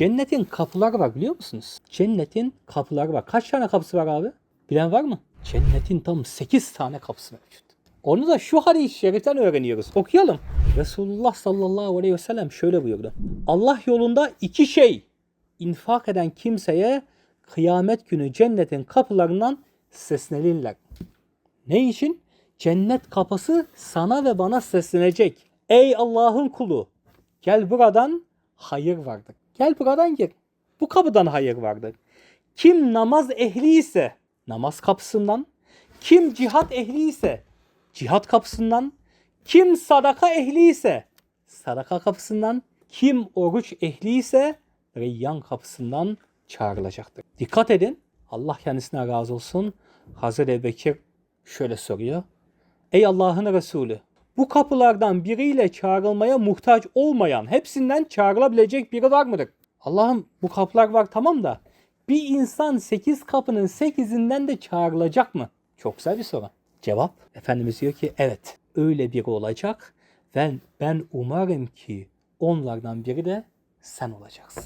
Cennetin kapıları var biliyor musunuz? Cennetin kapıları var. Kaç tane kapısı var abi? Bilen var mı? Cennetin tam 8 tane kapısı mevcut. Onu da şu hadis-i şeriften öğreniyoruz. Okuyalım. Resulullah sallallahu aleyhi ve sellem şöyle buyurdu. Allah yolunda iki şey infak eden kimseye kıyamet günü cennetin kapılarından seslenirler. Ne için? Cennet kapısı sana ve bana seslenecek. Ey Allah'ın kulu gel buradan hayır vardır. Gel buradan gir. Bu kapıdan hayır vardır. Kim namaz ehli ise namaz kapısından, kim cihat ehli ise cihat kapısından, kim sadaka ehli ise sadaka kapısından, kim oruç ehli ise reyyan kapısından çağrılacaktır. Dikkat edin. Allah kendisine razı olsun. Hazreti Ebubekir şöyle soruyor. Ey Allah'ın Resulü bu kapılardan biriyle çağrılmaya muhtaç olmayan hepsinden çağrılabilecek biri var mıdır? Allah'ım bu kapılar var tamam da bir insan 8 kapının 8'inden de çağrılacak mı? Çok güzel bir soru. Cevap Efendimiz diyor ki evet öyle biri olacak ve ben umarım ki onlardan biri de sen olacaksın.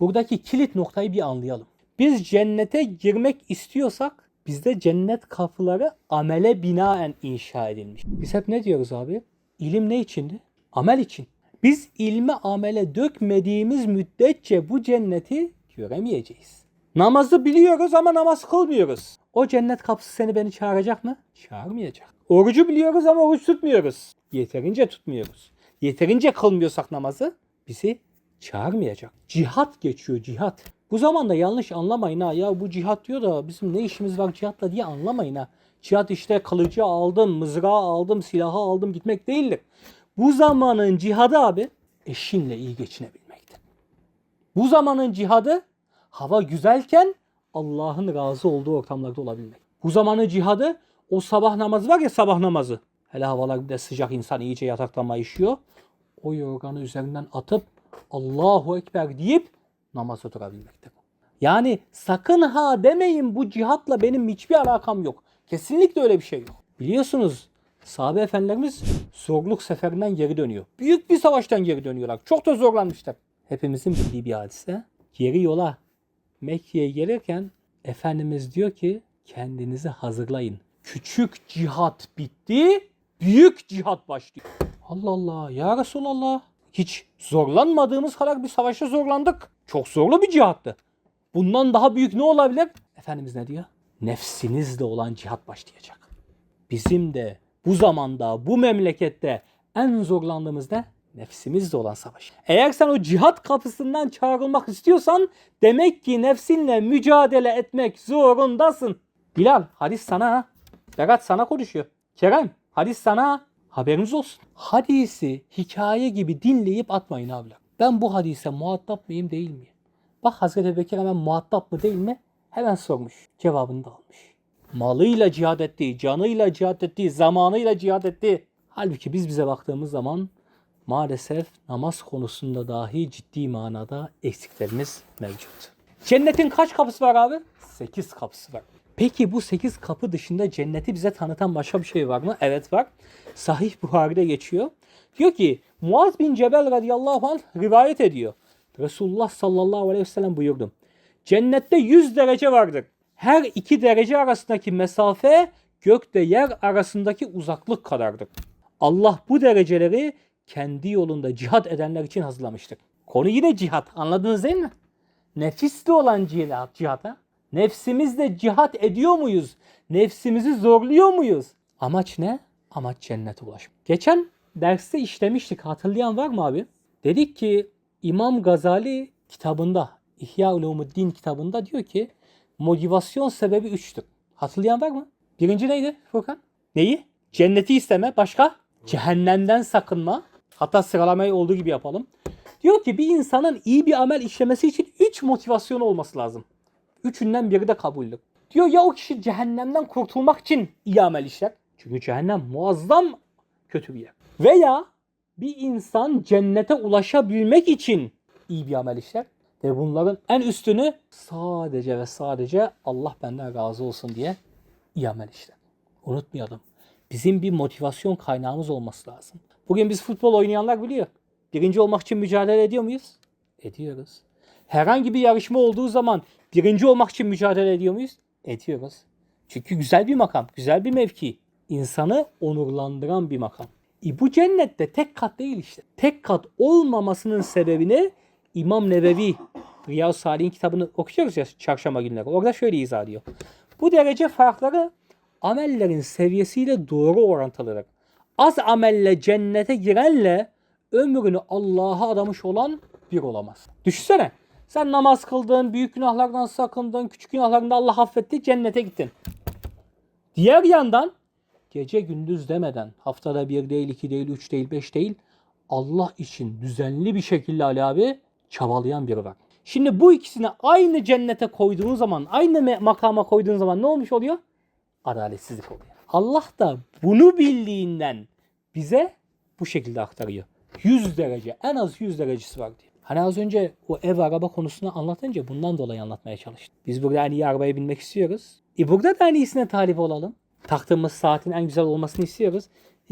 Buradaki kilit noktayı bir anlayalım. Biz cennete girmek istiyorsak bizde cennet kapıları amele binaen inşa edilmiş. Biz hep ne diyoruz abi? İlim ne içindi? Amel için. Biz ilmi amele dökmediğimiz müddetçe bu cenneti göremeyeceğiz. Namazı biliyoruz ama namaz kılmıyoruz. O cennet kapısı seni beni çağıracak mı? Çağırmayacak. Orucu biliyoruz ama oruç tutmuyoruz. Yeterince tutmuyoruz. Yeterince kılmıyorsak namazı bizi çağırmayacak. Cihat geçiyor cihat. Bu zamanda yanlış anlamayın ha. Ya bu cihat diyor da bizim ne işimiz var cihatla diye anlamayın ha. Cihat işte kılıcı aldım, mızrağı aldım, silahı aldım gitmek değildir. Bu zamanın cihadı abi eşinle iyi geçinebilmektir. Bu zamanın cihadı hava güzelken Allah'ın razı olduğu ortamlarda olabilmek. Bu zamanın cihadı o sabah namazı var ya sabah namazı. Hele havalar bir de sıcak insan iyice yataktan mayışıyor. O yorganı üzerinden atıp Allahu Ekber deyip namaza durabilmektir. Yani sakın ha demeyin bu cihatla benim hiçbir alakam yok. Kesinlikle öyle bir şey yok. Biliyorsunuz sahabe efendilerimiz zorluk seferinden geri dönüyor. Büyük bir savaştan geri dönüyorlar. Çok da zorlanmışlar. Hepimizin bildiği bir hadise. Geri yola Mekke'ye gelirken Efendimiz diyor ki kendinizi hazırlayın. Küçük cihat bitti, büyük cihat başlıyor. Allah Allah ya Resulallah. Hiç zorlanmadığımız kadar bir savaşta zorlandık. Çok zorlu bir cihattı. Bundan daha büyük ne olabilir? Efendimiz ne diyor? Nefsinizle olan cihat başlayacak. Bizim de bu zamanda, bu memlekette en zorlandığımız ne? Nefsimizle olan savaş. Eğer sen o cihat kapısından çağrılmak istiyorsan demek ki nefsinle mücadele etmek zorundasın. Bilal hadis sana. Berat sana konuşuyor. Kerem hadis sana ha. Haberiniz olsun. Hadisi hikaye gibi dinleyip atmayın abiler. Ben bu hadise muhatap mıyım değil miyim? Bak Hazreti Bekir hemen muhatap mı değil mi? Hemen sormuş. Cevabını da almış. Malıyla cihad etti, canıyla cihad etti, zamanıyla cihad etti. Halbuki biz bize baktığımız zaman maalesef namaz konusunda dahi ciddi manada eksiklerimiz mevcut. Cennetin kaç kapısı var abi? 8 kapısı var. Peki bu 8 kapı dışında cenneti bize tanıtan başka bir şey var mı? Evet var. Sahih Buhari'de geçiyor. Diyor ki Muaz bin Cebel radıyallahu anh rivayet ediyor. Resulullah sallallahu aleyhi ve sellem buyurdu. Cennette 100 derece vardır. Her iki derece arasındaki mesafe gökte yer arasındaki uzaklık kadardır. Allah bu dereceleri kendi yolunda cihat edenler için hazırlamıştır. Konu yine cihat. Anladınız değil mi? Nefisli olan cihat, cihata. Nefsimizle cihat ediyor muyuz? Nefsimizi zorluyor muyuz? Amaç ne? Amaç cennete ulaşmak. Geçen derste işlemiştik. Hatırlayan var mı abi? Dedik ki İmam Gazali kitabında, İhya Ulumuddin kitabında diyor ki motivasyon sebebi üçtür. Hatırlayan var mı? Birinci neydi Furkan? Neyi? Cenneti isteme. Başka? Cehennemden sakınma. Hatta sıralamayı olduğu gibi yapalım. Diyor ki bir insanın iyi bir amel işlemesi için üç motivasyon olması lazım. Üçünden biri de kabullük. Diyor ya o kişi cehennemden kurtulmak için iyi amel işler. Çünkü cehennem muazzam kötü bir yer. Veya bir insan cennete ulaşabilmek için iyi bir amel işler. Ve bunların en üstünü sadece ve sadece Allah benden razı olsun diye iyi amel işler. Unutmayalım. Bizim bir motivasyon kaynağımız olması lazım. Bugün biz futbol oynayanlar biliyor. Birinci olmak için mücadele ediyor muyuz? Ediyoruz. Herhangi bir yarışma olduğu zaman birinci olmak için mücadele ediyor muyuz? Ediyoruz. Çünkü güzel bir makam, güzel bir mevki. İnsanı onurlandıran bir makam. E bu cennette tek kat değil işte. Tek kat olmamasının sebebini İmam Nevevi Riyaz Salih'in kitabını okuyoruz ya çarşamba günleri. Orada şöyle izah ediyor. Bu derece farkları amellerin seviyesiyle doğru orantılıdır. Az amelle cennete girenle ömrünü Allah'a adamış olan bir olamaz. Düşünsene. Sen namaz kıldın, büyük günahlardan sakındın, küçük günahlarında Allah affetti, cennete gittin. Diğer yandan gece gündüz demeden haftada bir değil, iki değil, üç değil, beş değil Allah için düzenli bir şekilde Ali abi çabalayan biri var. Şimdi bu ikisini aynı cennete koyduğun zaman, aynı makama koyduğun zaman ne olmuş oluyor? Adaletsizlik oluyor. Allah da bunu bildiğinden bize bu şekilde aktarıyor. 100 derece, en az 100 derecesi var diyor. Hani az önce o ev araba konusunu anlatınca bundan dolayı anlatmaya çalıştım. Biz burada en iyi arabaya binmek istiyoruz. E burada da en iyisine talip olalım. Taktığımız saatin en güzel olmasını istiyoruz.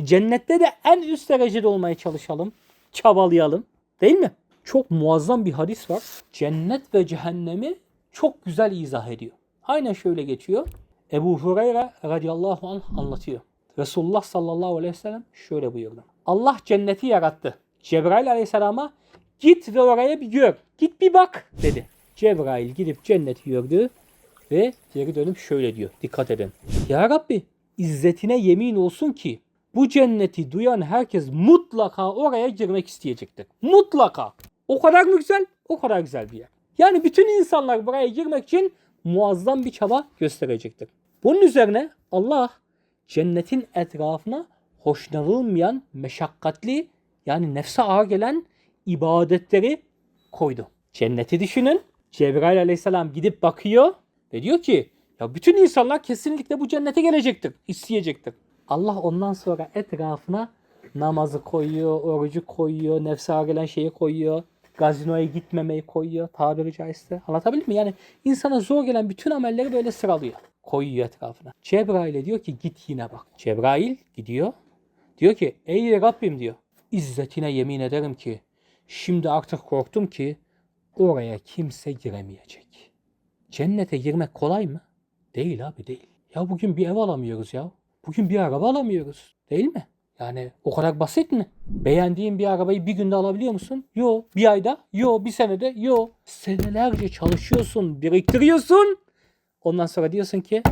Cennette de en üst derecede olmaya çalışalım. Çabalayalım. Değil mi? Çok muazzam bir hadis var. Cennet ve cehennemi çok güzel izah ediyor. Aynen şöyle geçiyor. Ebu Hureyre radıyallahu anh anlatıyor. Resulullah sallallahu aleyhi ve sellem şöyle buyurdu. Allah cenneti yarattı. Cebrail aleyhisselama git ve oraya bir gör. Git bir bak dedi. Cebrail gidip cenneti gördü ve geri dönüp şöyle diyor. Dikkat edin. Ya Rabbi izzetine yemin olsun ki bu cenneti duyan herkes mutlaka oraya girmek isteyecektir. Mutlaka. O kadar mı güzel? O kadar güzel bir yer. Yani bütün insanlar buraya girmek için muazzam bir çaba gösterecektir. Bunun üzerine Allah cennetin etrafına hoşlanılmayan, meşakkatli yani nefse ağır gelen ibadetleri koydu. Cenneti düşünün. Cebrail aleyhisselam gidip bakıyor ve diyor ki ya bütün insanlar kesinlikle bu cennete gelecektir, isteyecektir. Allah ondan sonra etrafına namazı koyuyor, orucu koyuyor, nefse ağır gelen şeyi koyuyor. Gazinoya gitmemeyi koyuyor tabiri caizse. Anlatabildim mi? Yani insana zor gelen bütün amelleri böyle sıralıyor. Koyuyor etrafına. Cebrail'e diyor ki git yine bak. Cebrail gidiyor. Diyor ki ey Rabbim diyor. İzzetine yemin ederim ki şimdi artık korktum ki oraya kimse giremeyecek. Cennete girmek kolay mı? Değil abi değil. Ya bugün bir ev alamıyoruz ya. Bugün bir araba alamıyoruz. Değil mi? Yani o kadar basit mi? Beğendiğin bir arabayı bir günde alabiliyor musun? Yo. Bir ayda? Yo. Bir senede? Yo. Senelerce çalışıyorsun, biriktiriyorsun. Ondan sonra diyorsun ki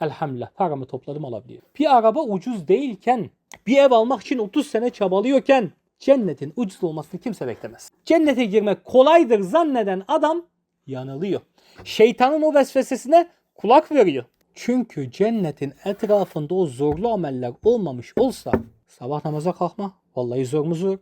elhamdülillah paramı topladım alabiliyorum. Bir araba ucuz değilken, bir ev almak için 30 sene çabalıyorken cennetin ucuz olmasını kimse beklemez. Cennete girmek kolaydır zanneden adam yanılıyor. Şeytanın o vesvesesine kulak veriyor. Çünkü cennetin etrafında o zorlu ameller olmamış olsa sabah namaza kalkma vallahi zor mu zor.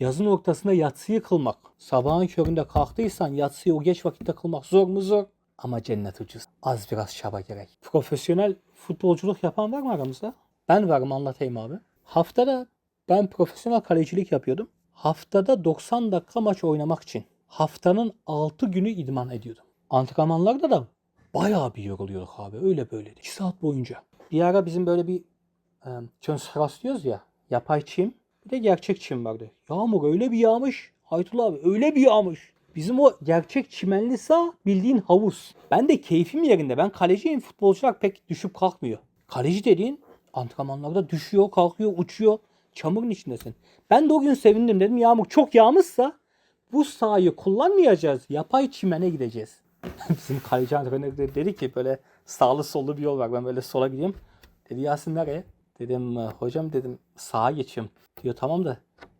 Yazın ortasında yatsıyı kılmak. Sabahın köründe kalktıysan yatsıyı o geç vakitte kılmak zor mu zor. Ama cennet ucuz. Az biraz çaba gerek. Profesyonel futbolculuk yapan var mı aramızda? Ben varım anlatayım abi. Haftada ben profesyonel kalecilik yapıyordum. Haftada 90 dakika maç oynamak için haftanın 6 günü idman ediyordum. Antrenmanlarda da bayağı bir yoruluyorduk abi. Öyle böyle. 2 saat boyunca. Bir ara bizim böyle bir e, Tönsfras diyoruz ya. Yapay çim. Bir de gerçek çim vardı. Yağmur öyle bir yağmış. Haytullah abi öyle bir yağmış. Bizim o gerçek çimenli saha bildiğin havuz. Ben de keyfim yerinde. Ben kaleciyim. Futbolcular pek düşüp kalkmıyor. Kaleci dediğin antrenmanlarda düşüyor, kalkıyor, uçuyor. Çamurun içindesin. Ben de o gün sevindim dedim. Yağmur çok yağmışsa bu sahayı kullanmayacağız. Yapay çimene gideceğiz. Bizim kaleci antrenör de dedi ki böyle sağlı sollu bir yol var. Ben böyle sola gidiyorum. Dedi Yasin nereye? Dedim hocam dedim sağa geçiyorum. Diyor tamam da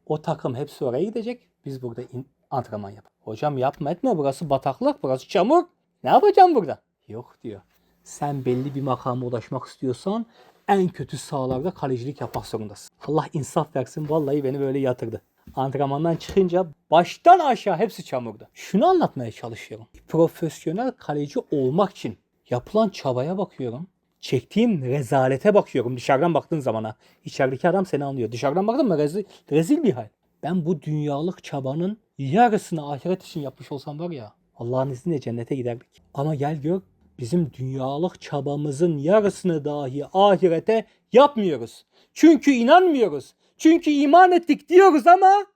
o takım hepsi oraya gidecek. Biz burada in- antrenman yap. Hocam yapma etme burası bataklık burası çamur. Ne yapacağım burada? Yok diyor. Sen belli bir makama ulaşmak istiyorsan en kötü sahalarda kalecilik yapmak zorundasın. Allah insaf versin vallahi beni böyle yatırdı. Antrenmandan çıkınca baştan aşağı hepsi çamurda. Şunu anlatmaya çalışıyorum. Profesyonel kaleci olmak için yapılan çabaya bakıyorum. Çektiğim rezalete bakıyorum dışarıdan baktığın zamana. İçerideki adam seni anlıyor. Dışarıdan baktın mı rezil, rezil bir hal. Ben bu dünyalık çabanın yarısını ahiret için yapmış olsam var ya Allah'ın izniyle cennete giderdik. Ama gel gör bizim dünyalık çabamızın yarısını dahi ahirete yapmıyoruz. Çünkü inanmıyoruz. Çünkü iman ettik diyoruz ama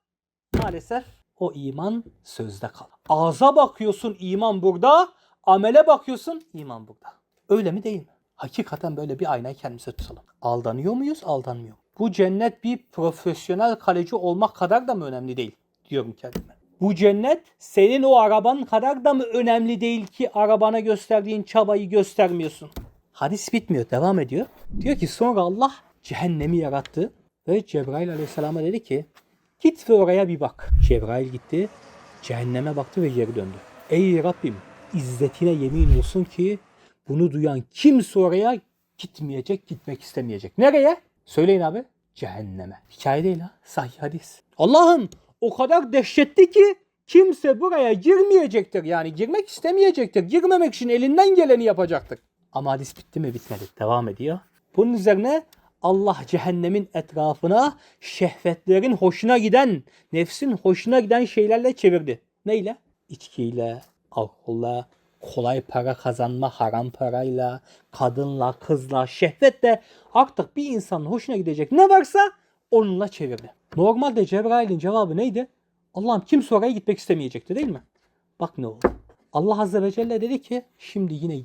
maalesef O iman sözde kal. Ağza bakıyorsun iman burada, amele bakıyorsun iman burada. Öyle mi değil mi? Hakikaten böyle bir aynayı kendimize tutalım. Aldanıyor muyuz, aldanmıyor? Bu cennet bir profesyonel kaleci olmak kadar da mı önemli değil diyorum kendime. Bu cennet senin o araban kadar da mı önemli değil ki arabana gösterdiğin çabayı göstermiyorsun? Hadis bitmiyor, devam ediyor. Diyor ki sonra Allah cehennemi yarattı ve Cebrail aleyhisselama dedi ki git ve oraya bir bak. Cebrail gitti, cehenneme baktı ve geri döndü. Ey Rabbim izzetine yemin olsun ki bunu duyan kimse oraya gitmeyecek, gitmek istemeyecek. Nereye? Söyleyin abi. Cehenneme. Hikaye değil ha. Sahih hadis. Allah'ım o kadar dehşetli ki kimse buraya girmeyecektir. Yani girmek istemeyecektir. Girmemek için elinden geleni yapacaktır. Ama hadis bitti mi? Bitmedi. Devam ediyor. Bunun üzerine Allah cehennemin etrafına şehvetlerin hoşuna giden, nefsin hoşuna giden şeylerle çevirdi. Neyle? İçkiyle, alkolla, kolay para kazanma haram parayla, kadınla, kızla, şehvetle artık bir insanın hoşuna gidecek ne varsa onunla çevirdi. Normalde Cebrail'in cevabı neydi? Allah'ım kimse oraya gitmek istemeyecekti değil mi? Bak ne oldu. Allah Azze ve Celle dedi ki şimdi yine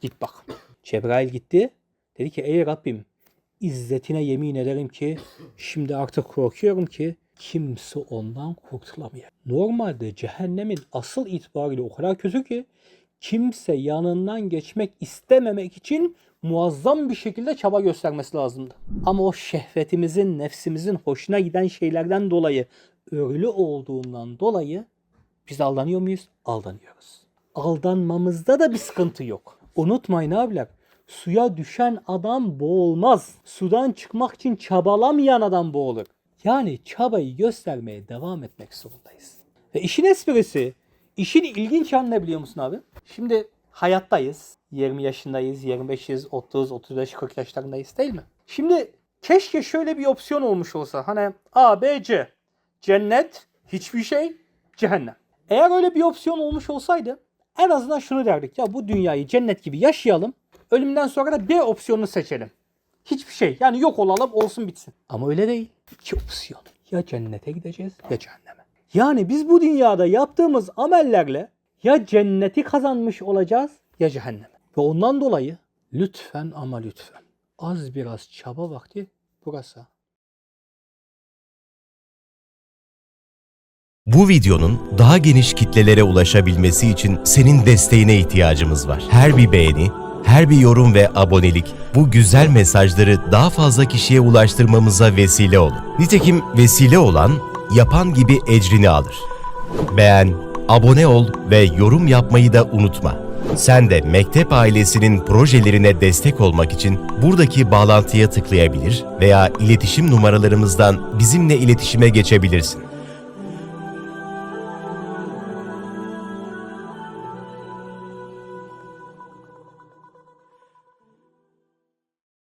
git bak. Cebrail gitti. Dedi ki ey Rabbim izzetine yemin ederim ki şimdi artık korkuyorum ki kimse ondan kurtulamıyor. Normalde cehennemin asıl itibariyle o kadar kötü ki kimse yanından geçmek istememek için muazzam bir şekilde çaba göstermesi lazımdı. Ama o şehvetimizin, nefsimizin hoşuna giden şeylerden dolayı, örülü olduğundan dolayı biz aldanıyor muyuz? Aldanıyoruz. Aldanmamızda da bir sıkıntı yok. Unutmayın abiler. Suya düşen adam boğulmaz. Sudan çıkmak için çabalamayan adam boğulur. Yani çabayı göstermeye devam etmek zorundayız. Ve işin esprisi, işin ilginç yanı ne biliyor musun abi? Şimdi hayattayız. 20 yaşındayız, 25'iz, 30, 35, 40 yaşlarındayız değil mi? Şimdi keşke şöyle bir opsiyon olmuş olsa. Hani A, B, C. Cennet, hiçbir şey, cehennem. Eğer öyle bir opsiyon olmuş olsaydı en azından şunu derdik. Ya bu dünyayı cennet gibi yaşayalım. Ölümden sonra da B opsiyonunu seçelim. Hiçbir şey. Yani yok olalım olsun bitsin. Ama öyle değil. İki opsiyon. Ya cennete gideceğiz ya cehenneme. Yani biz bu dünyada yaptığımız amellerle ya cenneti kazanmış olacağız ya cehenneme. Ve ondan dolayı lütfen ama lütfen az biraz çaba vakti burası. Bu videonun daha geniş kitlelere ulaşabilmesi için senin desteğine ihtiyacımız var. Her bir beğeni, her bir yorum ve abonelik bu güzel mesajları daha fazla kişiye ulaştırmamıza vesile olur. Nitekim vesile olan yapan gibi ecrini alır. Beğen, abone ol ve yorum yapmayı da unutma. Sen de Mektep ailesinin projelerine destek olmak için buradaki bağlantıya tıklayabilir veya iletişim numaralarımızdan bizimle iletişime geçebilirsin.